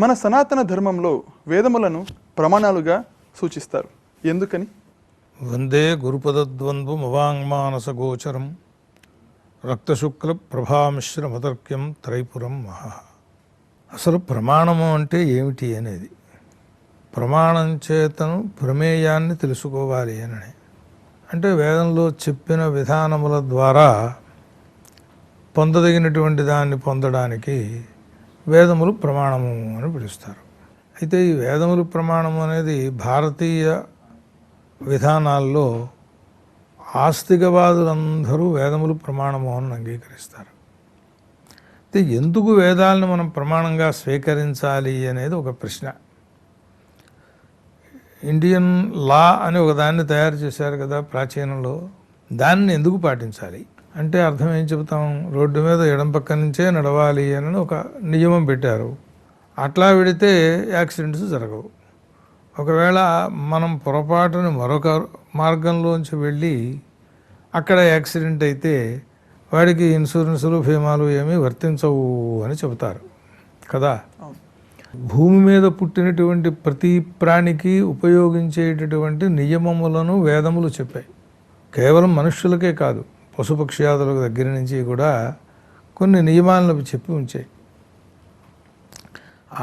మన సనాతన ధర్మంలో వేదములను ప్రమాణాలుగా సూచిస్తారు. ఎందుకని? వందే గురుపదద్వంద్వమవాంగ్మానసగోచరం రక్తశుక్ల ప్రభామిశ్రమతర్క్యం త్రైపురం మహా. అసలు ప్రమాణము అంటే ఏమిటి అనేది? ప్రమాణం చేతను ప్రమేయాన్ని తెలుసుకోవాలి అని అంటే వేదంలో చెప్పిన విధానముల ద్వారా పొందదగినటువంటి దాన్ని పొందడానికి వేదములు ప్రమాణము అని పిలుస్తారు. అయితే ఈ వేదములు ప్రమాణము అనేది భారతీయ విధానాల్లో ఆస్తికవాదులందరూ వేదములు ప్రమాణము అని అంగీకరిస్తారు. అయితే ఎందుకు వేదాలను మనం ప్రమాణంగా స్వీకరించాలి అనేది ఒక ప్రశ్న. ఇండియన్ లా అని ఒక దాన్ని తయారు చేశారు కదా ప్రాచీనంలో. దాన్ని ఎందుకు పాటించాలి? అంటే అర్థం ఏం చెబుతాం? రోడ్డు మీద ఎడం పక్క నుంచే నడవాలి అని ఒక నియమం పెట్టారు. అట్లా పెడితే యాక్సిడెంట్స్ జరగవు. ఒకవేళ మనం పొరపాటుని మరొక మార్గంలోంచి వెళ్ళి అక్కడ యాక్సిడెంట్ అయితే వాడికి ఇన్సూరెన్సులు భీమాలు ఏమీ వర్తించవు అని చెబుతారు. కదా? భూమి మీద పుట్టినటువంటి ప్రతి ప్రాణికి ఉపయోగించేటటువంటి నియమములను వేదములు చెప్పాయి. కేవలం మనుష్యులకే కాదు. పశుపక్ష్యాదుల దగ్గర నుంచి కూడా కొన్ని నియమాలను చెప్పి ఉంచాయి.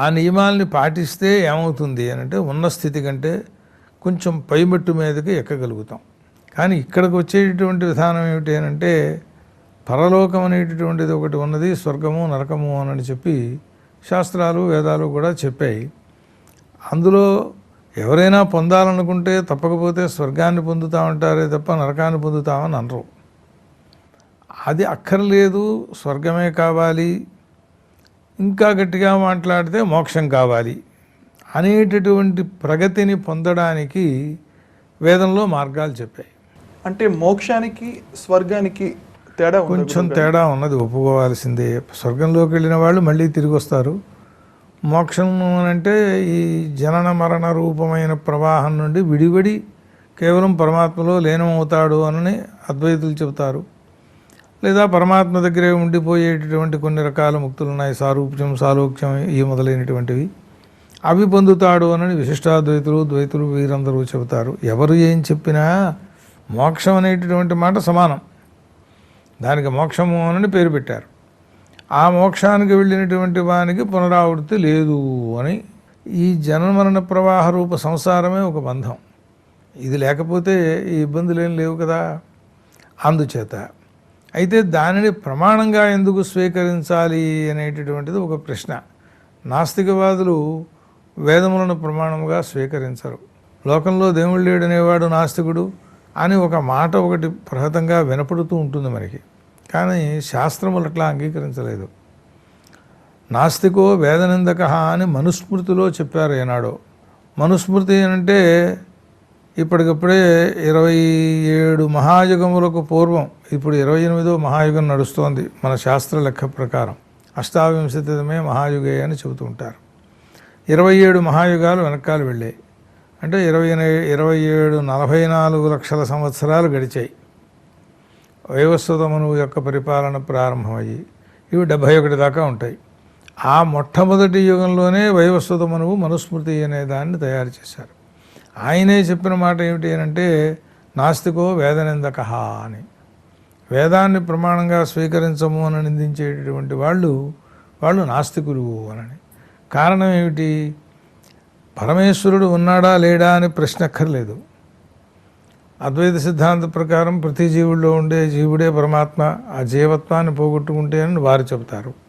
ఆ నియమాల్ని పాటిస్తే ఏమవుతుంది అని అంటే ఉన్న స్థితి కంటే కొంచెం పైమెట్టు మీదకి ఎక్కగలుగుతాం. కానీ ఇక్కడికి వచ్చేటటువంటి విధానం ఏమిటి అని అంటే పరలోకం అనేటటువంటిది ఒకటి ఉన్నది స్వర్గము నరకము అని చెప్పి శాస్త్రాలు వేదాలు కూడా చెప్పాయి. అందులో ఎవరైనా పొందాలనుకుంటే తప్పకపోతే స్వర్గాన్ని పొందుతామంటారే తప్ప నరకాన్ని పొందుతామని అనరు. అది అక్కర్లేదు స్వర్గమే కావాలి ఇంకా గట్టిగా మాట్లాడితే మోక్షం కావాలి అనేటటువంటి ప్రగతిని పొందడానికి వేదంలో మార్గాలు చెప్పాయి. అంటే మోక్షానికి స్వర్గానికి తేడా కొంచెం? తేడా ఉన్నది ఒప్పుకోవాల్సిందే. స్వర్గంలోకి వెళ్ళిన వాళ్ళు మళ్ళీ తిరిగి వస్తారు. మోక్షం అంటే ఈ జనన మరణ రూపమైన ప్రవాహం నుండి విడివడి కేవలం పరమాత్మలో లీనమవుతాడు అని అద్వైతులు చెబుతారు. లేదా పరమాత్మ దగ్గరే ఉండిపోయేటటువంటి కొన్ని రకాల ముక్తులు ఉన్నాయి. సారూప్యం సాలోక్యం ఈ మొదలైనటువంటివి. అవి పొందుతాడు అని విశిష్టాద్వైతులు ద్వైతులు వీరందరూ చెబుతారు. ఎవరు ఏం చెప్పినా మోక్షం అనేటటువంటి మాట సమానం. దానికి మోక్షము అని పేరు పెట్టారు. ఆ మోక్షానికి వెళ్ళినటువంటి వానికి పునరావృత్తి లేదు అని ఈ జనమరణ ప్రవాహ రూప సంసారమే ఒక బంధం. ఇది లేకపోతే ఈ ఇబ్బందులు ఏం లేవు కదా. అందుచేత అయితే దానిని ప్రమాణంగా ఎందుకు స్వీకరించాలి అనేటటువంటిది ఒక ప్రశ్న. నాస్తికవాదులు వేదములను ప్రమాణముగా స్వీకరించరు. లోకంలో దేవుడు లేడనేవాడు నాస్తికుడు అని ఒక మాట ఒకటి ప్రహతంగా వినపడుతూ ఉంటుంది మనకి కానీ శాస్త్రములు అట్లా అంగీకరించలేదు. నాస్తికో వేదనిందక అని మనుస్మృతిలో చెప్పారు ఏనాడో. మనుస్మృతి అంటే ఇప్పటికప్పుడే ఇరవై ఏడు మహాయుగములకు పూర్వం ఇప్పుడు ఇరవై ఎనిమిదో మహాయుగం నడుస్తోంది మన శాస్త్ర లెక్క ప్రకారం. అష్టావింశతిమే మహాయుగే అని చెబుతూ ఉంటారు. ఇరవై ఏడు మహాయుగాలు వెనకాల వెళ్ళాయి. అంటే ఇరవై ఇరవై ఏడు నలభై నాలుగు లక్షల సంవత్సరాలు గడిచాయి. వైవస్వతమను యొక్క పరిపాలన ప్రారంభమయ్యి ఇవి డెబ్భై ఒకటి దాకా ఉంటాయి. ఆ మొట్టమొదటి యుగంలోనే వైవస్వతమనువు మనుస్మృతి అనే దాన్ని తయారు చేశారు. ఆయనే చెప్పిన మాట ఏమిటి అంటే నాస్తికో వేదనిందక అని. వేదాన్ని ప్రమాణంగా స్వీకరించము అని నిందించేటటువంటి వాళ్ళు వాళ్ళు నాస్తికులు అని. కారణం ఏమిటి? పరమేశ్వరుడు ఉన్నాడా లేడా అని ప్రశ్న అక్కర్లేదు. అద్వైత సిద్ధాంత ప్రకారం ప్రతి జీవుల్లో ఉండే జీవుడే పరమాత్మ ఆ జీవత్వాన్ని పోగొట్టుకుంటే అని వారు చెబుతారు.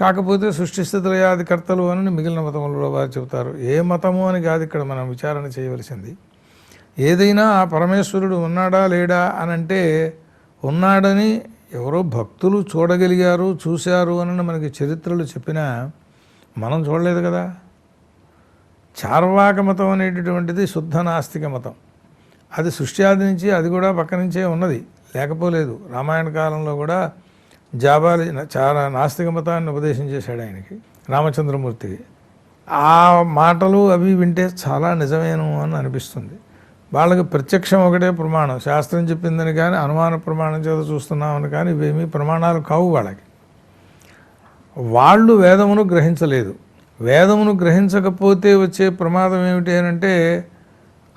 కాకపోతే సృష్టి స్థితిలయాధికర్తలు అని మిగిలిన మతములలో వారు చెబుతారు. ఏ మతము అని కాదు ఇక్కడ మనం విచారణ చేయవలసింది. ఏదైనా ఆ పరమేశ్వరుడు ఉన్నాడా లేడా అని అంటే ఉన్నాడని ఎవరో భక్తులు చూడగలిగారు చూశారు అని మనకి చరిత్రలు చెప్పినా మనం చూడలేదు కదా. చార్వాక మతం అనేటటువంటిది శుద్ధ నాస్తిక మతం. అది సృష్టి ఆది నుంచి అది కూడా పక్క నుంచే ఉన్నది. లేకపోలేదు. రామాయణ కాలంలో కూడా జాబాలి చాలా నాస్తిక మతాన్ని ఉపదేశం చేశాడు ఆయనకి రామచంద్రమూర్తికి ఆ మాటలు అవి వింటే చాలా నిజమేను అని అనిపిస్తుంది. వాళ్ళకి ప్రత్యక్షం ఒకటే ప్రమాణం. శాస్త్రం చెప్పిందని కానీ అనుమాన ప్రమాణం చేత చూస్తున్నామని కానీ ఇవేమీ ప్రమాణాలు కావు వాళ్ళకి. వాళ్ళు వేదమును గ్రహించలేదు. వేదమును గ్రహించకపోతే వచ్చే ప్రమాదం ఏమిటి అని అంటే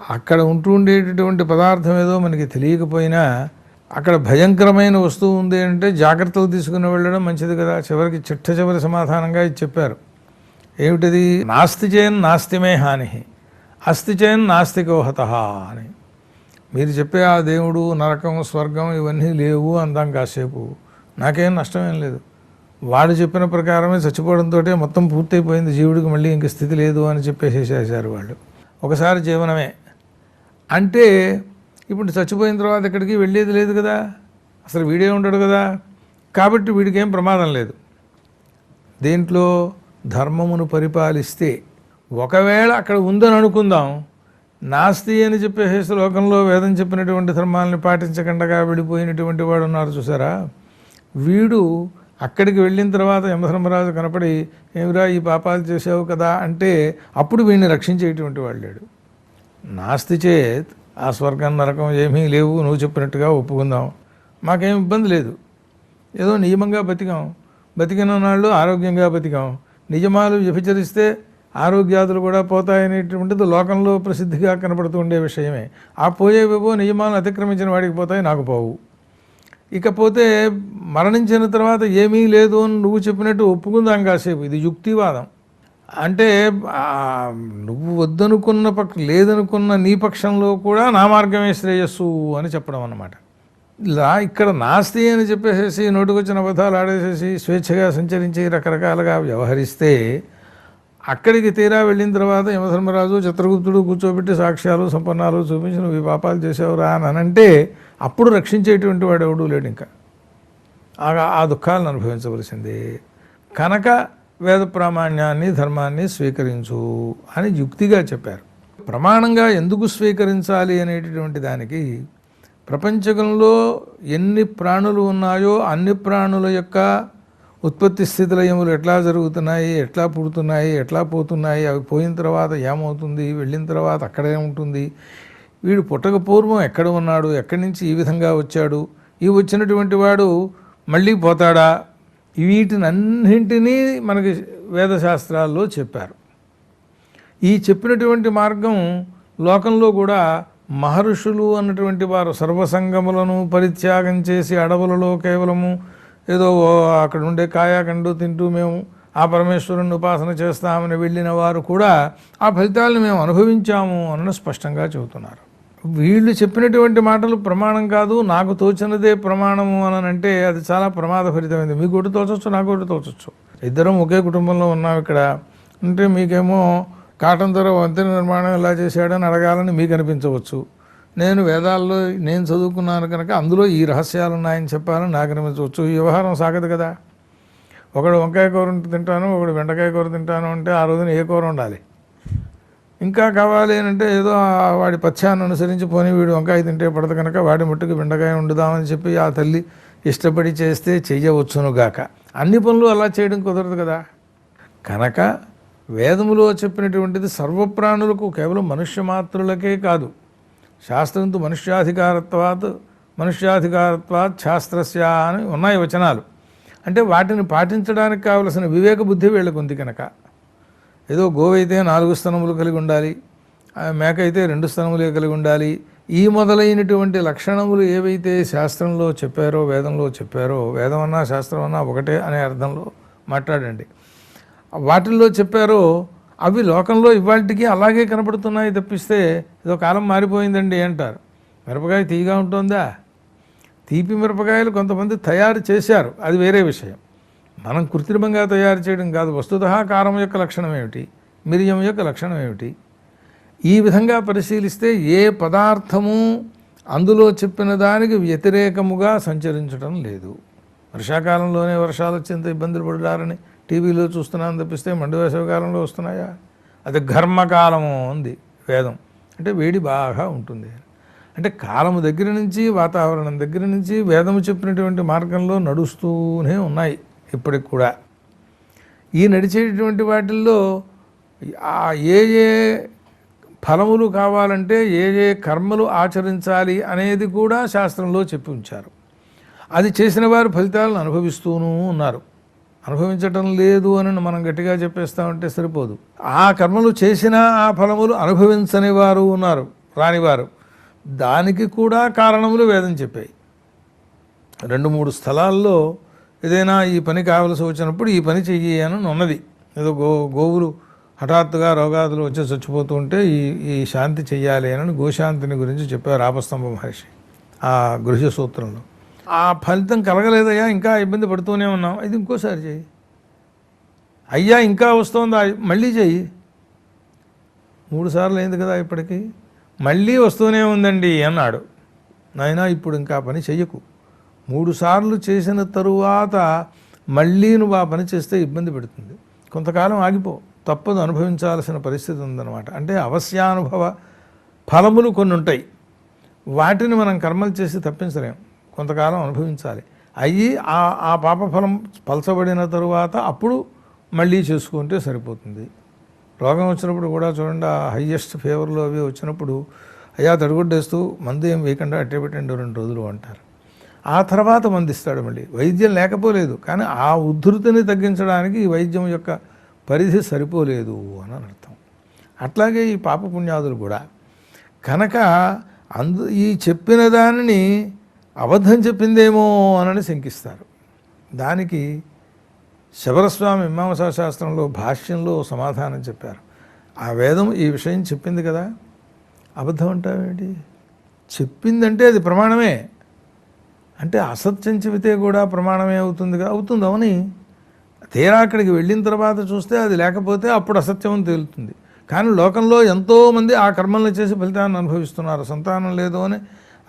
అక్కడ ఉంటూ ఉండేటటువంటి పదార్థం ఏదో మనకి తెలియకపోయినా అక్కడ భయంకరమైన వస్తువు ఉంది అంటే జాగ్రత్తలు తీసుకుని వెళ్ళడం మంచిది కదా. చివరికి చిట్ట చివరి సమాధానంగా ఇది చెప్పారు. ఏమిటిది? నాస్తి చేయన్ నాస్తిమే హాని అస్తి చేయన్ నాస్తికోహత అని. మీరు చెప్పే ఆ దేవుడు నరకం స్వర్గం ఇవన్నీ లేవు అందాం కాసేపు. నాకేం నష్టమేం లేదు. వాడు చెప్పిన ప్రకారమే చచ్చిపోవడంతో మొత్తం పూర్తయిపోయింది. జీవుడికి మళ్ళీ ఇంక స్థితి లేదు అని చెప్పేసేసేసారు వాళ్ళు. ఒకసారి జీవనమే. అంటే ఇప్పుడు చచ్చిపోయిన తర్వాత ఇక్కడికి వెళ్ళేది లేదు కదా. అసలు వీడే ఉండడు కదా. కాబట్టి వీడికి ఏం ప్రమాదం లేదు. దేంట్లో ధర్మమును పరిపాలిస్తే ఒకవేళ అక్కడ ఉందని అనుకుందాం. నాస్తి అని చెప్పేసి లోకంలో వేదం చెప్పినటువంటి ధర్మాలని పాటించకుండా వెళ్ళిపోయినటువంటి వాడు ఉన్నారు చూసారా? వీడు అక్కడికి వెళ్ళిన తర్వాత యమధర్మరాజు కనపడి ఏమిరా ఈ పాపాలు చేసావు కదా? అంటే అప్పుడు వీడిని రక్షించేటువంటి వాడు లేడు. నాస్తి చేత్ ఆ స్వర్గం నరకం ఏమీ లేవు నువ్వు చెప్పినట్టుగా ఒప్పుకుందాం. మాకేం ఇబ్బంది లేదు. ఏదో నియమంగా బతికాం. బతికిన నాళ్ళు ఆరోగ్యంగా బతికాం. నిజమాలు వ్యభిచరిస్తే ఆరోగ్యాదులు కూడా పోతాయనేటువంటిది లోకంలో ప్రసిద్ధిగా కనపడుతూ ఉండే విషయమే. ఆ పోయేవేవో నియమాలను అతిక్రమించిన వాడికి పోతాయి నాకు పోవు. ఇకపోతే మరణించిన తర్వాత ఏమీ లేదు అని నువ్వు చెప్పినట్టు ఒప్పుకుందాం కాసేపు. ఇది యుక్తివాదం. అంటే నువ్వు వద్దనుకున్న పక్ష లేదనుకున్న నీ పక్షంలో కూడా నా మార్గమే శ్రేయస్సు అని చెప్పడం అన్నమాట. ఇలా ఇక్కడ నాస్తి అని చెప్పేసేసి నోటికొచ్చిన అబద్ధాలు ఆడేసేసి స్వేచ్ఛగా సంచరించి రకరకాలుగా వ్యవహరిస్తే అక్కడికి తీరా వెళ్ళిన తర్వాత యమధర్మరాజు చిత్రగుప్తుడు కూర్చోబెట్టి సాక్ష్యాలు సంపన్నాలు చూపించి నువ్వు ఈ పాపాలు చేసావురా అని అనంటే అప్పుడు రక్షించేటువంటి వాడు ఎవడూ లేడు ఇంకా. ఆ దుఃఖాలను అనుభవించవలసిందే. కనుక వేద ప్రామాణ్యాన్ని ధర్మాన్ని స్వీకరించు అని యుక్తిగా చెప్పారు. ప్రమాణంగా ఎందుకు స్వీకరించాలి అనేటటువంటి దానికి ప్రపంచంలో ఎన్ని ప్రాణులు ఉన్నాయో అన్ని ప్రాణుల యొక్క ఉత్పత్తి స్థితిలయములు ఎట్లా జరుగుతున్నాయి ఎట్లా పుడుతున్నాయి ఎట్లా పోతున్నాయి అవి పోయిన తర్వాత ఏమవుతుంది వెళ్ళిన తర్వాత అక్కడే ఉంటుంది వీడు పుట్టక పూర్వం ఎక్కడ ఉన్నాడు ఎక్కడి నుంచి ఈ విధంగా వచ్చాడు ఈ వచ్చినటువంటి వాడు మళ్ళీ పోతాడా వీటినన్నింటినీ మనకి వేదశాస్త్రాల్లో చెప్పారు. ఈ చెప్పినటువంటి మార్గం లోకంలో కూడా మహర్షులు అన్నటువంటి వారు సర్వసంగములను పరిత్యాగం చేసి అడవులలో కేవలము ఏదో అక్కడ ఉండే కాయాకండు తింటూ మేము ఆ పరమేశ్వరుని ఉపాసన చేస్తామని వెళ్ళిన వారు కూడా ఆ ఫలితాలను మేము అనుభవించాము అన్న స్పష్టంగా చెబుతున్నారు. వీళ్ళు చెప్పినటువంటి మాటలు ప్రమాణం కాదు నాకు తోచినదే ప్రమాణము అని అంటే అది చాలా ప్రమాదభరితమైంది. మీకు ఒకటి తోచొచ్చు నాకు ఒకటి తోచొచ్చు. ఇద్దరం ఒకే కుటుంబంలో ఉన్నాం ఇక్కడ. అంటే మీకేమో కాటన్ ధర వంతెన నిర్మాణం ఎలా చేశాడని అడగాలని మీకు అనిపించవచ్చు. నేను వేదాల్లో నేను చదువుకున్నాను కనుక అందులో ఈ రహస్యాలు ఉన్నాయని చెప్పాలని నాకు అనిపించవచ్చు. ఈ వ్యవహారం సాగదు కదా. ఒకడు వంకాయ కూర తింటాను ఒకడు బెండకాయ కూర తింటాను అంటే ఆ రోజున ఏ కూర ఉండాలి ఇంకా కావాలి అంటే ఏదో వాడి పథ్యాన్ని అనుసరించి పోనీ వీడు వంకాయ తింటే పడదు కనుక వాడి మట్టుకు బెండకాయ వండుదామని చెప్పి ఆ తల్లి ఇష్టపడి చేస్తే చెయ్యవచ్చునుగాక అన్ని పనులు అలా చేయడం కుదరదు కదా. కనుక వేదములో చెప్పినటువంటిది సర్వప్రాణులకు కేవలం మనుష్య మాత్రులకే కాదు. శాస్త్రంతో మనుష్యాధికారత్వాత్ మనుష్యాధికారత్వాత్ శాస్త్రస్య అని ఉన్నాయి వచనాలు. అంటే వాటిని పాటించడానికి కావలసిన వివేక బుద్ధి వీళ్ళకు ఉంది కనుక. ఏదో గోవైతే నాలుగు స్తనములు కలిగి ఉండాలి మేక అయితే రెండు స్తనములే కలిగి ఉండాలి. ఈ మొదలైనటువంటి లక్షణములు ఏవైతే శాస్త్రంలో చెప్పారో వేదంలో చెప్పారో వేదం అన్నా శాస్త్రం అన్నా ఒకటే అనే అర్థంలో మాట్లాడండి. వాటిల్లో చెప్పారో అవి లోకంలో ఇవాటికి అలాగే కనపడుతున్నాయి తప్పిస్తే ఏదో కాలం మారిపోయిందండి అంటారు. మిరపకాయ తీగా ఉంటుందా? తీపి మిరపకాయలు కొంతమంది తయారు చేశారు అది వేరే విషయం. మనం కృత్రిమంగా తయారు చేయడం కాదు. వస్తుత కారం యొక్క లక్షణం ఏమిటి? మిరియం యొక్క లక్షణం ఏమిటి? ఈ విధంగా పరిశీలిస్తే ఏ పదార్థము అందులో చెప్పిన దానికి వ్యతిరేకముగా సంచరించడం లేదు. వర్షాకాలంలోనే వర్షాలు వచ్చేంత ఇబ్బందులు పడారని టీవీలో చూస్తున్నాను తప్పిస్తే మండు వేసవికాలంలో వస్తున్నాయా? అది ఘర్మకాలము ఉంది వేదం. అంటే వేడి బాగా ఉంటుంది. అంటే కాలము దగ్గర నుంచి వాతావరణం దగ్గర నుంచి వేదము చెప్పినటువంటి మార్గంలో నడుస్తూనే ఉన్నాయి. ఇప్పటికి కూడా. ఈ నడిచేటటువంటి వాటిల్లో ఏ ఏ ఫలములు కావాలంటే ఏ ఏ కర్మలు ఆచరించాలి అనేది కూడా శాస్త్రంలో చెప్పి ఉంచారు. అది చేసిన వారు ఫలితాలను అనుభవిస్తూనూ ఉన్నారు. అనుభవించటం లేదు అని మనం గట్టిగా చెప్పేస్తామంటే సరిపోదు. ఆ కర్మలు చేసిన ఆ ఫలములు అనుభవించని వారు ఉన్నారు రానివారు. దానికి కూడా కారణములు వేదం చెప్పాయి. రెండు మూడు స్థలాల్లో ఏదైనా ఈ పని కావలసి వచ్చినప్పుడు ఈ పని చెయ్యి అని ఉన్నది ఏదో గో గోవులు హఠాత్తుగా రోగాదులు వచ్చి చచ్చిపోతూ ఉంటే ఈ ఈ శాంతి చెయ్యాలి అని గోశాంతిని గురించి చెప్పారు ఆపస్తంభ మహర్షి ఆ గృహ సూత్రంలో. ఆ ఫలితం కలగలేదయ్యా ఇంకా ఇబ్బంది పడుతూనే ఉన్నాం. ఇది ఇంకోసారి చెయ్యి. అయ్యా ఇంకా వస్తుందా? మళ్ళీ చెయ్యి. మూడు సార్లు అయింది కదా ఇప్పటికీ. మళ్ళీ వస్తూనే ఉందండి అన్నాడు. నాయనా ఇప్పుడు ఇంకా పని చెయ్యకు. మూడు సార్లు చేసిన తరువాత మళ్ళీ నువ్వు ఆ పని చేస్తే ఇబ్బంది పెడుతుంది. కొంతకాలం ఆగిపో. తప్పదు అనుభవించాల్సిన పరిస్థితి ఉందన్నమాట. అంటే అవశ్యానుభవ ఫలములు కొన్ని ఉంటాయి. వాటిని మనం కర్మలు చేసి తప్పించలేం. కొంతకాలం అనుభవించాలి. అయ్యి ఆ ఆ పాపఫలం పలచబడిన తరువాత అప్పుడు మళ్ళీ చేసుకుంటే సరిపోతుంది. రోగం వచ్చినప్పుడు కూడా చూడండి ఆ హయ్యెస్ట్ ఫేవర్లో అవి వచ్చినప్పుడు అయ్యా తడిగుడ్డేస్తూ మందు ఏం వేయకుండా అట్టే పెట్టండి రెండు రోజులు అంటారు. ఆ తర్వాత మందిస్తాడు మళ్ళీ. వైద్యం లేకపోలేదు. కానీ ఆ ఉద్ధృతిని తగ్గించడానికి ఈ వైద్యం యొక్క పరిధి సరిపోలేదు అని అర్థం అట్లాగే ఈ పాపపుణ్యాదులు కూడా కనుక అందు ఈ చెప్పిన దానిని అబద్ధం చెప్పిందేమో అనని శంకిస్తారు. దానికి శబరస్వామి మీమాంసా శాస్త్రంలో భాష్యంలో సమాధానం చెప్పారు. ఆ వేదం ఈ విషయం చెప్పింది కదా. అబద్ధం అంటావేంటి? చెప్పిందంటే అది ప్రమాణమే. అంటే అసత్యం చెబితే కూడా ప్రమాణమే అవుతుందిగా అవుతుంది అవని. తీరా అక్కడికి వెళ్ళిన తర్వాత చూస్తే అది లేకపోతే అప్పుడు అసత్యం అని తేలుతుంది. కానీ లోకంలో ఎంతోమంది ఆ కర్మలను చేసి ఫలితాన్ని అనుభవిస్తున్నారు. సంతానం లేదు అని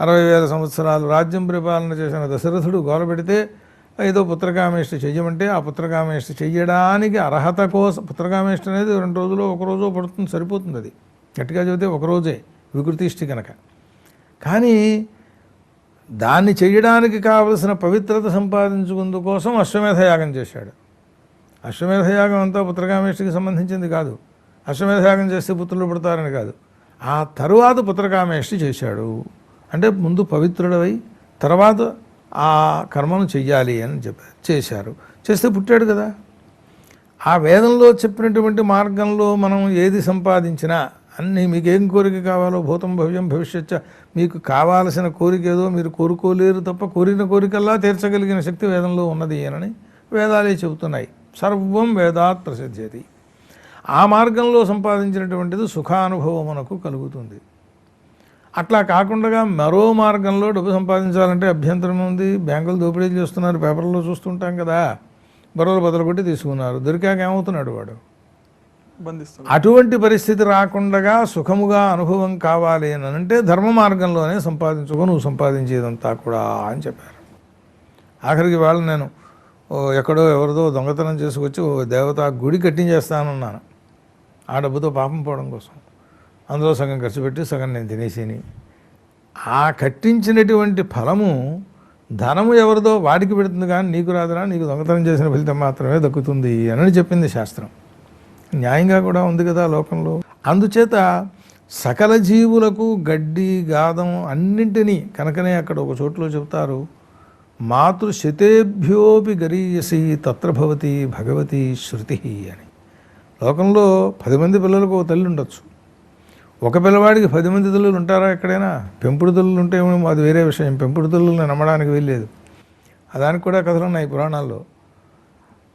అరవై వేల సంవత్సరాలు రాజ్యం పరిపాలన చేసిన దశరథుడు గోలపెడితే ఏదో పుత్రకామేష్టి చెయ్యమంటే ఆ పుత్రకామేష్టి చెయ్యడానికి అర్హత కోసం పుత్రకామేష్టి అనేది రెండు రోజులు ఒక రోజు పడుతుంది సరిపోతుంది అది. గట్టిగా చెబితే ఒక రోజే వికృతిష్టి కనుక కానీ దాన్ని చేయడానికి కావలసిన పవిత్రత సంపాదించుకుందుకోసం అశ్వమేధ యాగం చేశాడు. అశ్వమేధ యాగం అంతా పుత్రకామేష్టికి సంబంధించింది కాదు. అశ్వమేధ యాగం చేస్తే పుత్రులు పుడతారని కాదు. ఆ తరువాత పుత్రకామేష్టి చేశాడు. అంటే ముందు పవిత్రుడవై తర్వాత ఆ కర్మను చెయ్యాలి అని చెప్పారు చేశారు. చేస్తే పుట్టాడు కదా. ఆ వేదంలో చెప్పినటువంటి మార్గంలో మనం ఏది సంపాదించినా అన్నీ మీకు ఏం కోరిక కావాలో భూతం భవ్యం భవిష్యత్ మీకు కావాల్సిన కోరిక ఏదో మీరు కోరుకోలేరు తప్ప కోరిన కోరికల్లా తీర్చగలిగిన శక్తి వేదంలో ఉన్నది అని వేదాలే చెబుతున్నాయి. సర్వం వేదాత్ ప్రసిద్ధ్యతి. ఆ మార్గంలో సంపాదించినటువంటిది సుఖానుభవమునకు కలుగుతుంది. అట్లా కాకుండా మరో మార్గంలో డబ్బు సంపాదించాలంటే అభ్యంతరం ఉంది. బ్యాంకులు దోపిడీలు చేస్తున్నారు పేపర్లో చూస్తుంటాం కదా. బరువులు బదులు కొట్టి తీసుకున్నారు. దొరికాక ఏమవుతున్నాడు వాడు? అటువంటి పరిస్థితి రాకుండా సుఖముగా అనుభవం కావాలి అని అంటే ధర్మ మార్గంలోనే సంపాదించుకో నువ్వు సంపాదించేదంతా కూడా అని చెప్పారు. ఆఖరికి వాళ్ళు నేను ఓ ఎక్కడో ఎవరిదో దొంగతనం చేసుకొచ్చి ఓ దేవత గుడి కట్టించేస్తానన్నాను. ఆ డబ్బుతో పాపం పోవడం కోసం. అందులో సగం ఖర్చు పెట్టి సగం నేను తినేసిని. ఆ కట్టించినటువంటి ఫలము ధనము ఎవరిదో వాడికి పెడుతుంది కానీ నీకు రాదురా నీకు దొంగతనం చేసిన ఫలితం మాత్రమే దక్కుతుంది అని చెప్పింది శాస్త్రం. న్యాయంగా కూడా ఉంది కదా లోకంలో. అందుచేత సకల జీవులకు గడ్డి గాదం అన్నింటినీ కనుకనే అక్కడ ఒక చోట్లో చెబుతారు. మాతృశతేభ్యోపి గరీయసి తత్రభవతి భగవతి శృతి అని. లోకంలో పది మంది పిల్లలకు ఒక తల్లి ఉండొచ్చు. ఒక పిల్లవాడికి పది మంది తల్లులు ఉంటారా ఎక్కడైనా? పెంపుడు తల్లులు ఉంటే ఏమో అది వేరే విషయం. పెంపుడు తల్లుల్ని నమ్మడానికి వీల్లేదు. దానికి కూడా కథలు ఉన్నాయి పురాణాల్లో.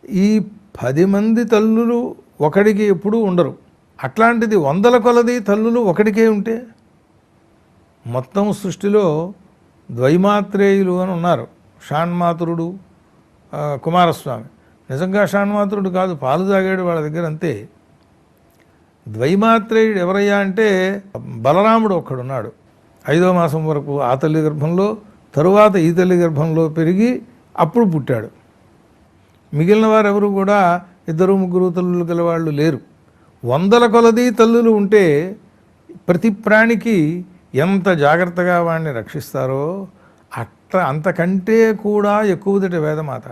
ఈ పది మంది తల్లులు ఒకడికి ఎప్పుడూ ఉండరు. అట్లాంటిది వందల కొలది తల్లులు ఒకడికే ఉంటే మొత్తం సృష్టిలో ద్వైమాత్రేయులు అని ఉన్నారు. షాణ్మాతురుడు కుమారస్వామి. నిజంగా షాణ్మాతురుడు కాదు పాలు తాగాడు వాళ్ళ దగ్గర అంతే. ద్వైమాత్రేయుడు ఎవరయ్యా అంటే బలరాముడు ఒక్కడున్నాడు. ఐదో మాసం వరకు ఆ తల్లి గర్భంలో తరువాత ఈ తల్లి గర్భంలో పెరిగి అప్పుడు పుట్టాడు. మిగిలిన వారెవరు కూడా ఇద్దరు ముగ్గురు తల్లులు గలవాళ్ళు లేరు. వందల కొలది తల్లులు ఉంటే ప్రతి ప్రాణికి ఎంత జాగ్రత్తగా వాడిని రక్షిస్తారో అట్లా అంతకంటే కూడా ఎక్కువదట వేదమాత.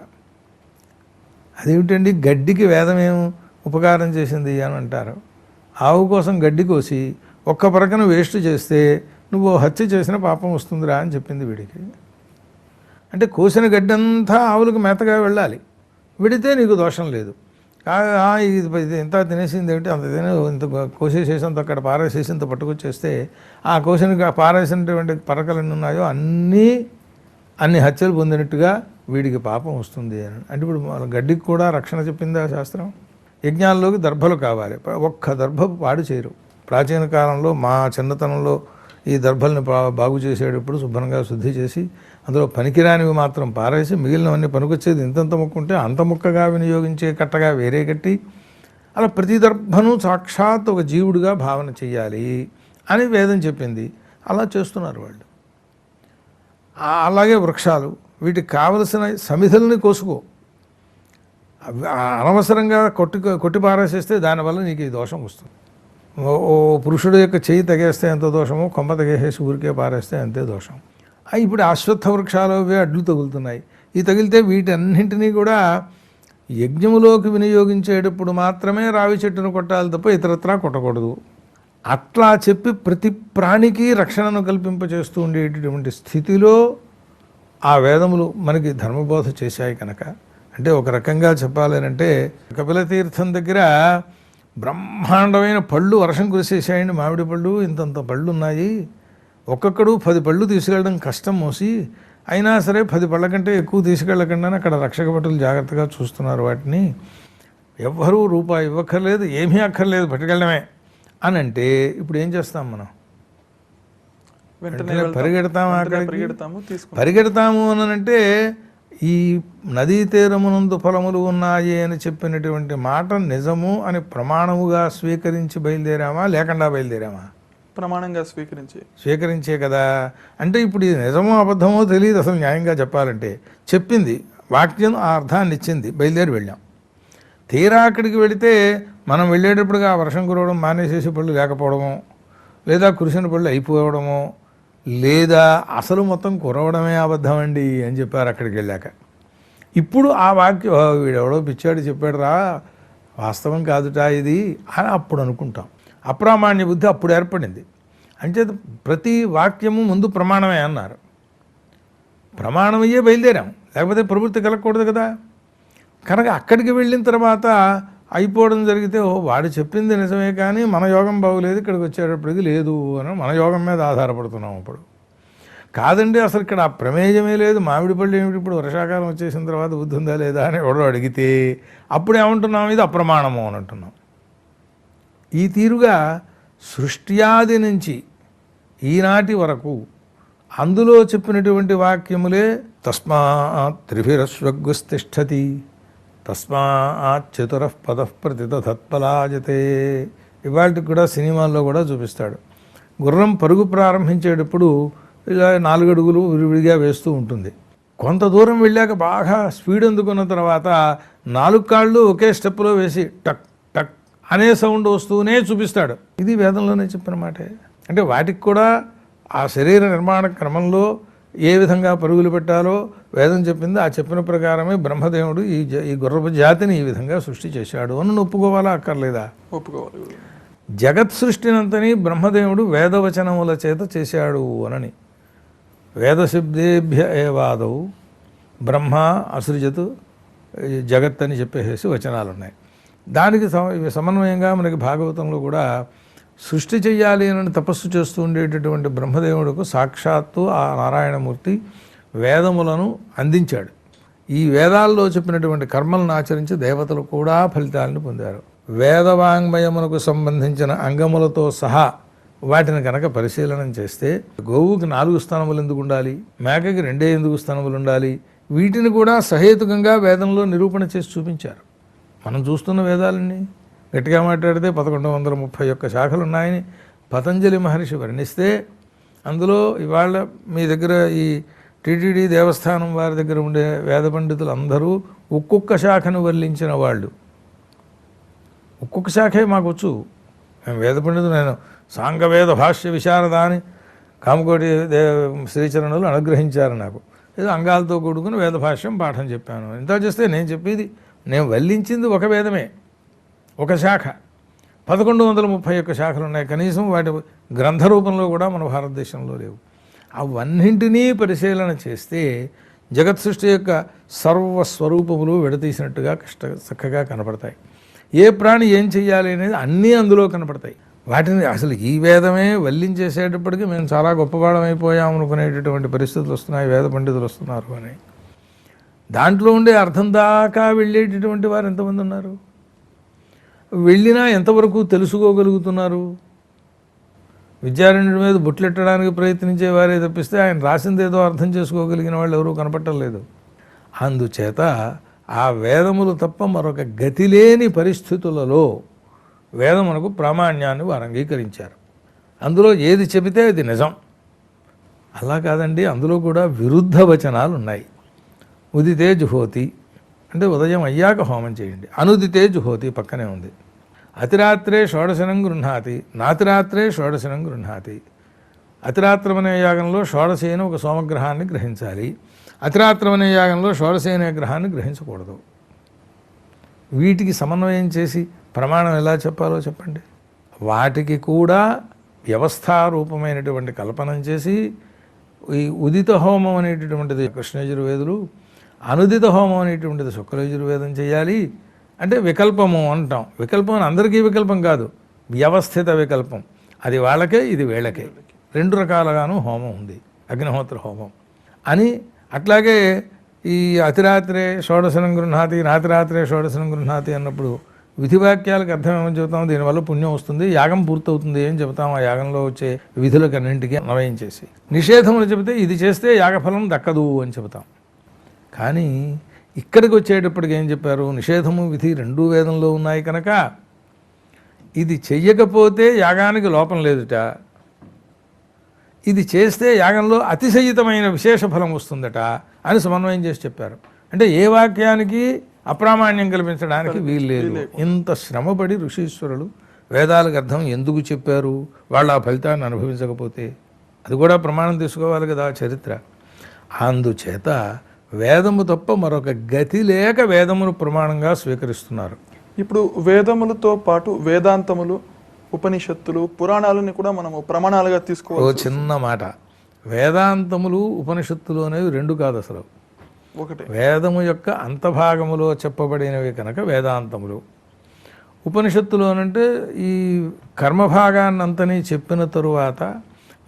అదేమిటండి? గడ్డికి వేదమేం ఉపకారం చేసింది అని అంటారు. ఆవు కోసం గడ్డి కోసి ఒక్క పరకన వేస్ట్ చేస్తే నువ్వు హత్య చేసిన పాపం వస్తుందిరా అని చెప్పింది వీడికి. అంటే కోసిన గడ్డంతా ఆవులకు మేతగా వెళ్ళాలి. విడితే నీకు దోషం లేదు. ఇది ఇంత తినేసింది ఏంటి అంత తినే ఇంత కోసేసేసి అంత అక్కడ పారేసేసి ఇంత పట్టుకొచ్చేస్తే ఆ కోసిన పారేసినటువంటి పరకలు ఎన్ని ఉన్నాయో అన్నీ అన్ని హత్యలు పొందినట్టుగా వీడికి పాపం వస్తుంది అని. అంటే ఇప్పుడు గడ్డికి కూడా రక్షణ చెప్పిందా శాస్త్రం? యజ్ఞాల్లోకి దర్భలు కావాలి. ఒక్క దర్భ పాడు చేయరు. ప్రాచీన కాలంలో మా చిన్నతనంలో ఈ దర్భల్ని బాగు చేసేటప్పుడు శుభ్రంగా శుద్ధి చేసి అందులో పనికిరానివి మాత్రం పారేసి మిగిలినవన్నీ పనికొచ్చేది ఇంతంత ముక్క ఉంటే అంత ముక్కగా వినియోగించే కట్టగా వేరే కట్టి అలా ప్రతి దర్భను సాక్షాత్ ఒక జీవుడిగా భావన చెయ్యాలి అని వేదం చెప్పింది. అలా చేస్తున్నారు వాళ్ళు. అలాగే వృక్షాలు వీటికి కావలసిన సమిధుల్ని కోసుకో. అనవసరంగా కొట్టి కొట్టి పారేసేస్తే దానివల్ల నీకు ఈ దోషం వస్తుంది. ఓ పురుషుడు యొక్క చేయి తగేస్తే ఎంత దోషమో కొమ్మ తగేసేసి ఊరికే పారేస్తే అంతే దోషం. ఇప్పుడు అశ్వత్థ వృక్షాలు అడ్లు తగులుతున్నాయి. ఈ తగిలితే వీటన్నింటినీ కూడా యజ్ఞములోకి వినియోగించేటప్పుడు మాత్రమే రావి చెట్టును కొట్టాలి తప్ప ఇతరత్రా కొట్టకూడదు. అట్లా చెప్పి ప్రతి ప్రాణికి రక్షణను కల్పింపచేస్తూ ఉండేటటువంటి స్థితిలో ఆ వేదములు మనకి ధర్మబోధ చేశాయి కనుక. అంటే ఒక రకంగా చెప్పాలనంటే కపిలతీర్థం దగ్గర బ్రహ్మాండమైన పళ్ళు వర్షం కురిసేసాయండి మామిడి పళ్ళు ఇంతంత పళ్ళు ఉన్నాయి ఒక్కొక్కడు పది పళ్ళు తీసుకెళ్ళడం కష్టం మోసి అయినా సరే పది పళ్ళ కంటే ఎక్కువ తీసుకెళ్ళకుండా అక్కడ రక్షక భటులు జాగ్రత్తగా చూస్తున్నారు వాటిని. ఎవ్వరూ రూపాయి ఇవ్వక్కర్లేదు ఏమీ అక్కర్లేదు పట్టుకెళ్ళడమే. అని అంటే ఇప్పుడు ఏం చేస్తాం మనం? వెంటనే పరిగెడతాము తీసుకుంటాం. పరిగెడతాము అని అంటే ఈ నదీ తీరమునందు ఫలములు ఉన్నాయి అని చెప్పినటువంటి మాట నిజము అని ప్రమాణముగా స్వీకరించి బయలుదేరామా లేకుండా బయలుదేరామా? ప్రమాణంగా స్వీకరించి. స్వీకరించే కదా. అంటే ఇప్పుడు ఇది నిజమో అబద్ధమో తెలియదు అసలు న్యాయంగా చెప్పాలంటే. చెప్పింది వాక్యం ఆ అర్థాన్ని ఇచ్చింది బయలుదేరి వెళ్ళాం. తీరా అక్కడికి వెళితే మనం వెళ్ళేటప్పుడుగా ఆ వర్షం కురవడం మానేసేసి పళ్ళు లేకపోవడము లేదా కురిసిన పళ్ళు అయిపోవడము లేదా అసలు మొత్తం కురవడమే అబద్ధం అండి అని చెప్పారు అక్కడికి వెళ్ళాక. ఇప్పుడు ఆ వాక్యం వీడెవడో పిచ్చాడు చెప్పాడు రా వాస్తవం కాదుట ఇది అని అప్పుడు అనుకుంటాం. అప్రామాణ్య బుద్ధి అప్పుడు ఏర్పడింది. అంచేత ప్రతి వాక్యము ముందు ప్రమాణమే అన్నారు. ప్రమాణమయ్యే బయలుదేరాం. లేకపోతే ప్రవృత్తి కలగకూడదు కదా. కనుక అక్కడికి వెళ్ళిన తర్వాత అయిపోవడం జరిగితే ఓ వాడు చెప్పింది నిజమే కానీ మన యోగం బాగోలేదు ఇక్కడికి వచ్చేటప్పటికి లేదు అని మన యోగం మీద ఆధారపడుతున్నాం అప్పుడు. కాదండి అసలు ఇక్కడ ప్రమేయమే లేదు. మామిడి పళ్ళు ఏమిటి ఇప్పుడు వర్షాకాలం వచ్చేసిన తర్వాత బుద్ధి ఉందా లేదా అని ఎవడో అడిగితే అప్పుడు ఏమంటున్నాం? ఇది అప్రమాణము అని అంటున్నాం. ఈ తీరుగా సృష్ట్యాది నుంచి ఈనాటి వరకు అందులో చెప్పినటువంటి వాక్యములే తస్మాత్ త్రిభిరస్వగ్గుస్తిష్టతి తస్మాత్ చతుర పద ప్రతితత్పలాజతే ఇవాళకి కూడా సినిమాల్లో కూడా చూపిస్తాడు. గుర్రం పరుగు ప్రారంభించేటప్పుడు ఇలా నాలుగడుగులు విడివిడిగా వేస్తూ ఉంటుంది. కొంత దూరం వెళ్ళాక బాగా స్పీడ్ అందుకున్న తర్వాత నాలుగు కాళ్ళు ఒకే స్టెప్లో వేసి టక్ అనే సౌండ్ వస్తూనే చూపిస్తాడు. ఇది వేదంలోనే చెప్పిన మాటే. అంటే వాటికి కూడా ఆ శరీర నిర్మాణ క్రమంలో ఏ విధంగా పరుగులు పెట్టాలో వేదం చెప్పింది. ఆ చెప్పిన ప్రకారమే బ్రహ్మదేవుడు ఈ జ- ఈ గుర్రపు జాతిని ఈ విధంగా సృష్టి చేశాడు అని ఒప్పుకోవాలా అక్కర్లేదా? ఒప్పుకోవాలి. జగత్ సృష్టినంతని బ్రహ్మదేవుడు వేదవచనముల చేత చేశాడు అనని. వేదశబ్దేభ్య ఏవాదవు బ్రహ్మ అసృజతు జగత్ అని చెప్పేసి వచనాలు ఉన్నాయి దానికి సమ- సమన్వయంగా మనకి భాగవతంలో కూడా సృష్టి చెయ్యాలి అని తపస్సు చేస్తూ ఉండేటటువంటి బ్రహ్మదేవుడుకు సాక్షాత్తు ఆ నారాయణమూర్తి వేదములను అందించాడు. ఈ వేదాల్లో చెప్పినటువంటి కర్మలను ఆచరించి దేవతలు కూడా ఫలితాలను పొందారు. వేదవాంగ్మయమునకు సంబంధించిన అంగములతో సహా వాటిని కనుక పరిశీలన చేస్తే గోవుకి నాలుగు స్థానములు ఎందుకు ఉండాలి? మేకకి రెండే ఎందుకు స్థానములు ఉండాలి? వీటిని కూడా సహేతుకంగా వేదంలో నిరూపణ చేసి చూపించారు. మనం చూస్తున్న వేదాలన్నీ గట్టిగా మాట్లాడితే పదకొండు వందల ముప్పై ఒక్క శాఖలు ఉన్నాయని పతంజలి మహర్షి వర్ణిస్తే అందులో ఇవాళ మీ దగ్గర ఈ టీటీడీ దేవస్థానం వారి దగ్గర ఉండే వేద పండితులు అందరూ ఒక్కొక్క శాఖను వర్ణించిన వాళ్ళు. ఒక్కొక్క శాఖే మాకు వచ్చు మేము వేద పండితులు నేను సాంగవేద భాష్య విశారద అని కామకోటి దే శ్రీచరణులు అనుగ్రహించారు నాకు. ఏదో అంగాలతో కూడుకుని వేద భాష్యం పాఠం చెప్పాను. ఇంత చేస్తే నేను చెప్పేది నేను వల్లించింది ఒక వేదమే ఒక శాఖ. పదకొండు వందల ముప్పై ఒక్క శాఖలు ఉన్నాయి కనీసం వాటి గ్రంథ రూపంలో కూడా మన భారతదేశంలో లేవు. అవన్నింటినీ పరిశీలన చేస్తే జగత్ సృష్టి యొక్క సర్వస్వరూపములు విడతీసినట్టుగా కష్ట చక్కగా కనపడతాయి. ఏ ప్రాణి ఏం చెయ్యాలి అనేది అన్నీ అందులో కనపడతాయి. వాటిని అసలు ఈ వేదమే వల్లించేసేటప్పటికి మేము చాలా గొప్పవాళ్ళం అయిపోయాం అనుకునేటటువంటి పరిస్థితులు వస్తున్నాయి. వేద పండితులు వస్తున్నారు అని. దాంట్లో ఉండే అర్థం దాకా వెళ్ళేటటువంటి వారు ఎంతమంది ఉన్నారు? వెళ్ళినా ఎంతవరకు తెలుసుకోగలుగుతున్నారు? విద్యారణ్యుడి మీద బుట్లెట్టడానికి ప్రయత్నించే వారే తప్పిస్తే ఆయన రాసింది ఏదో అర్థం చేసుకోగలిగిన వాళ్ళు ఎవరూ కనపట్టలేదు అందుచేత ఆ వేదములు తప్ప మరొక గతి లేని పరిస్థితులలో వేదమునకు ప్రామాణ్యాన్ని వారు అంగీకరించారు. అందులో ఏది చెబితే అది నిజం. అలా కాదండి అందులో కూడా విరుద్ధ వచనాలు ఉన్నాయి ఉదితే జుహోతి అంటే ఉదయం అయ్యాక హోమం చేయండి. అనుదితే జుహోతి పక్కనే ఉంది. అతిరాత్రే షోడశనం గృహాతి. నాతిరాత్రే షోడశనం గృహాతి. అతిరాత్రమనే యాగంలో షోడశైన ఒక సోమగ్రహాన్ని గ్రహించాలి. అతిరాత్రమనే యాగంలో షోడశైన గ్రహాన్ని గ్రహించకూడదు. వీటికి సమన్వయం చేసి ప్రమాణం ఎలా చెప్పాలో చెప్పండి. వాటికి కూడా వ్యవస్థారూపమైనటువంటి కల్పనం చేసి ఈ ఉదిత హోమం అనేటటువంటిది కృష్ణయజుర్వేదులు అనుదిత హోమం అనేటువంటిది శుక్రయజుర్వేదం చేయాలి. అంటే వికల్పము అంటాం. వికల్పం అని అందరికీ వికల్పం కాదు. వ్యవస్థిత వికల్పం. అది వాళ్ళకే ఇది వీళ్ళకే. రెండు రకాలుగాను హోమం ఉంది. అగ్నిహోత్ర హోమం. అని అట్లాగే ఈ అతిరాత్రే షోడశనం గృహాతి నాతిరాత్రే షోడశనం గృహాతి అన్నప్పుడు విధివాక్యాలకు అర్థం ఏమని చెబుతాం. దీనివల్ల పుణ్యం వస్తుంది. యాగం పూర్తవుతుంది ఏం చెబుతాం. ఆ యాగంలో వచ్చే విధులకు అన్నింటికీ అన్వయం చేసి. నిషేధములు చెబితే ఇది చేస్తే యాగఫలం దక్కదు అని చెబుతాం. కానీ ఇక్కడికి వచ్చేటప్పటికి ఏం చెప్పారు? నిషేధము విధి రెండూ వేదంలో ఉన్నాయి కనుక ఇది చెయ్యకపోతే యాగానికి లోపం లేదుట. ఇది చేస్తే యాగంలో అతిశయితమైన విశేష ఫలం వస్తుందట అని సమన్వయం చేసి చెప్పారు. అంటే ఏ వాక్యానికి అప్రామాణ్యం కల్పించడానికి వీలు లేదు ఇంత శ్రమపడి ఋషీశ్వరులు వేదాలకు అర్థం ఎందుకు చెప్పారు? వాళ్ళు ఆ ఫలితాన్ని అనుభవించకపోతే అది కూడా ప్రమాణం తీసుకోవాలి కదా చరిత్ర. అందుచేత వేదము తప్ప మరొక గతి లేక వేదమును ప్రమాణంగా స్వీకరిస్తున్నారు. ఇప్పుడు వేదములతో పాటు వేదాంతములు ఉపనిషత్తులు పురాణాలని కూడా మనము ప్రమాణాలుగా ఓ తీసుకోవాలి చిన్న మాట. వేదాంతములు ఉపనిషత్తులు అనేవి రెండు కాదు అసలు. ఒకటే. వేదము యొక్క అంతభాగములో చెప్పబడినవి కనుక వేదాంతములు. ఉపనిషత్తులు అనంటే ఈ కర్మభాగాన్ని అంతని చెప్పిన తరువాత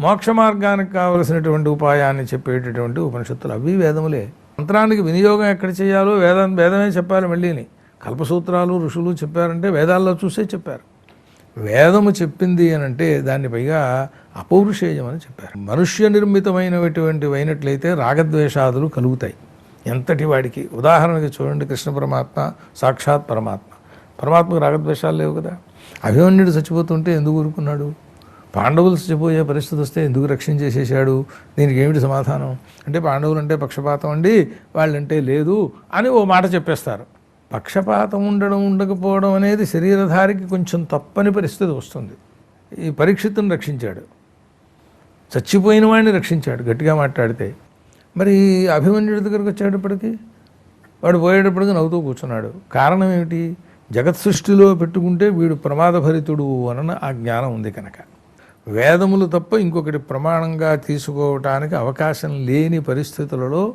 మోక్ష మార్గానికి కావలసినటువంటి ఉపాయాన్ని చెప్పేటటువంటి ఉపనిషత్తులు. అవి వేదములే. మంత్రానికి వినియోగం ఎక్కడ చేయాలో వేదం వేదమే చెప్పాలి మళ్ళీని. కల్పసూత్రాలు ఋషులు చెప్పారంటే వేదాల్లో చూసే చెప్పారు. వేదము చెప్పింది అని అంటే దాన్ని పైగా అపౌరుషేయం అని చెప్పారు. మనుష్య నిర్మితమైనటువంటి అయినట్లయితే రాగద్వేషాదులు కలుగుతాయి. ఎంతటి వాడికి? ఉదాహరణకి చూడండి కృష్ణ పరమాత్మ సాక్షాత్ పరమాత్మ. పరమాత్మకు రాగద్వేషాలు లేవు కదా? అభిమన్యుడు చచ్చిపోతుంటే ఎందుకు ఊరుకున్నాడు? పాండవులు చచ్చిపోయే పరిస్థితి వస్తే ఎందుకు రక్షించేసేసాడు దీనికి ఏమిటి సమాధానం? అంటే పాండవులు అంటే పక్షపాతం అండి వాళ్ళంటే లేదు అని ఓ మాట చెప్పేస్తారు. పక్షపాతం ఉండడం ఉండకపోవడం అనేది శరీరధారికి కొంచెం తప్పని పరిస్థితి వస్తుంది. ఈ పరీక్షితుని రక్షించాడు. చచ్చిపోయిన వాడిని రక్షించాడు గట్టిగా మాట్లాడితే. మరి అభిమన్యుడి దగ్గరకు వచ్చేటప్పటికి? వాడు పోయేటప్పటికి నవ్వుతూ కూర్చున్నాడు. కారణం ఏమిటి? జగత్ సృష్టిలో పెట్టుకుంటే వీడు ప్రమాదభరితుడు అన్న ఆ జ్ఞానం ఉంది కనుక. వేదములు తప్ప ఇంకొకటి ప్రమాణంగా తీసుకోవటానికి అవకాశం లేని పరిస్థితులలో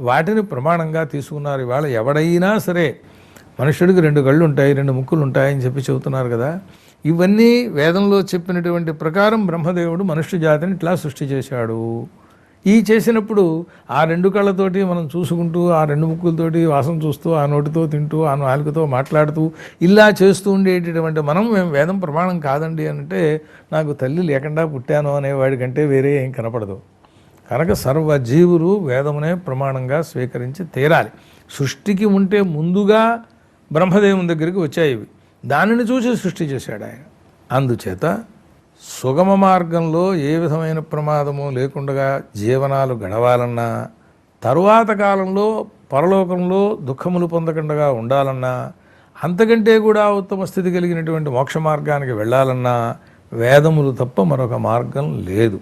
వాటిని ప్రమాణంగా తీసుకున్నారు. ఇవాళ ఎవడైనా సరే మనుషుడికి రెండు కళ్ళు ఉంటాయి రెండు ముక్కులు ఉంటాయని చెప్పి చెబుతున్నారు కదా. ఇవన్నీ వేదంలో చెప్పినటువంటి ప్రకారం బ్రహ్మదేవుడు మనుష్య జాతిని ఇట్లా సృష్టి చేశాడు. ఈ చేసినప్పుడు ఆ రెండు కళ్ళతోటి మనం చూసుకుంటూ ఆ రెండు ముక్కులతోటి వాసన చూస్తూ ఆ నోటితో తింటూ ఆ నాలుగుతో మాట్లాడుతూ ఇలా చేస్తూ ఉండేటటువంటి మనం మేము వేదం ప్రమాణం కాదండి అంటే నాకు తల్లి లేకుండా పుట్టాను అనేవాడి కంటే వేరే ఏం కనపడదు. కనుక సర్వజీవులు వేదమునే ప్రమాణంగా స్వీకరించి తీరాలి. సృష్టికి ఉంటే ముందుగా బ్రహ్మదేవుని దగ్గరికి వచ్చాయి ఇవి. దానిని చూసి సృష్టి చేశాడు ఆయన. అందుచేత సుగమ మార్గంలో ఏ విధమైన ప్రమాదము లేకుండా జీవనాలు గడవాలన్నా తరువాత కాలంలో పరలోకంలో దుఃఖములు పొందకుండా ఉండాలన్నా అంతకంటే కూడా ఉత్తమ స్థితి కలిగినటువంటి మోక్ష మార్గానికి వెళ్ళాలన్నా వేదములు తప్ప మరొక మార్గం లేదు.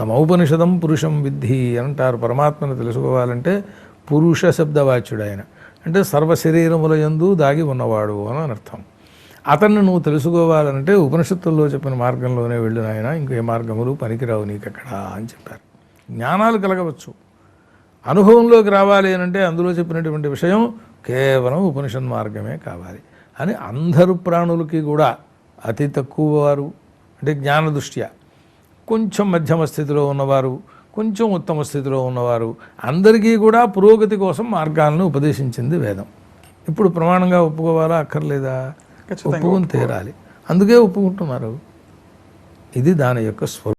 తమ ఉపనిషదం పురుషం విద్ధి అంటారు. పరమాత్మను తెలుసుకోవాలంటే పురుష శబ్దవాచ్యుడు ఆయన. అంటే సర్వ శరీరముల యందు దాగి ఉన్నవాడు అని అర్థం. అతన్ని నువ్వు తెలుసుకోవాలంటే ఉపనిషత్తుల్లో చెప్పిన మార్గంలోనే వెళ్ళు ఆయన ఇంకే మార్గములు పనికిరావు నీకెక్కడ అని చెప్పారు. జ్ఞానాలు కలగవచ్చు. అనుభవంలోకి రావాలి అని అంటే అందులో చెప్పినటువంటి విషయం కేవలం ఉపనిషత్ మార్గమే కావాలి. అని అందరు ప్రాణులకి కూడా అతి తక్కువ వారు అంటే జ్ఞాన దృష్ట్యా. కొంచెం మధ్యమ స్థితిలో ఉన్నవారు కొంచెం ఉత్తమ స్థితిలో ఉన్నవారు అందరికీ కూడా పురోగతి కోసం మార్గాలను ఉపదేశించింది వేదం. ఇప్పుడు ప్రమాణంగా ఒప్పుకోవాలా? అక్కర్లేదా? ఒప్పుకుని తీరాలి అందుకే ఒప్పుకుంటున్నారు ఇది దాని యొక్క స్వరూపం.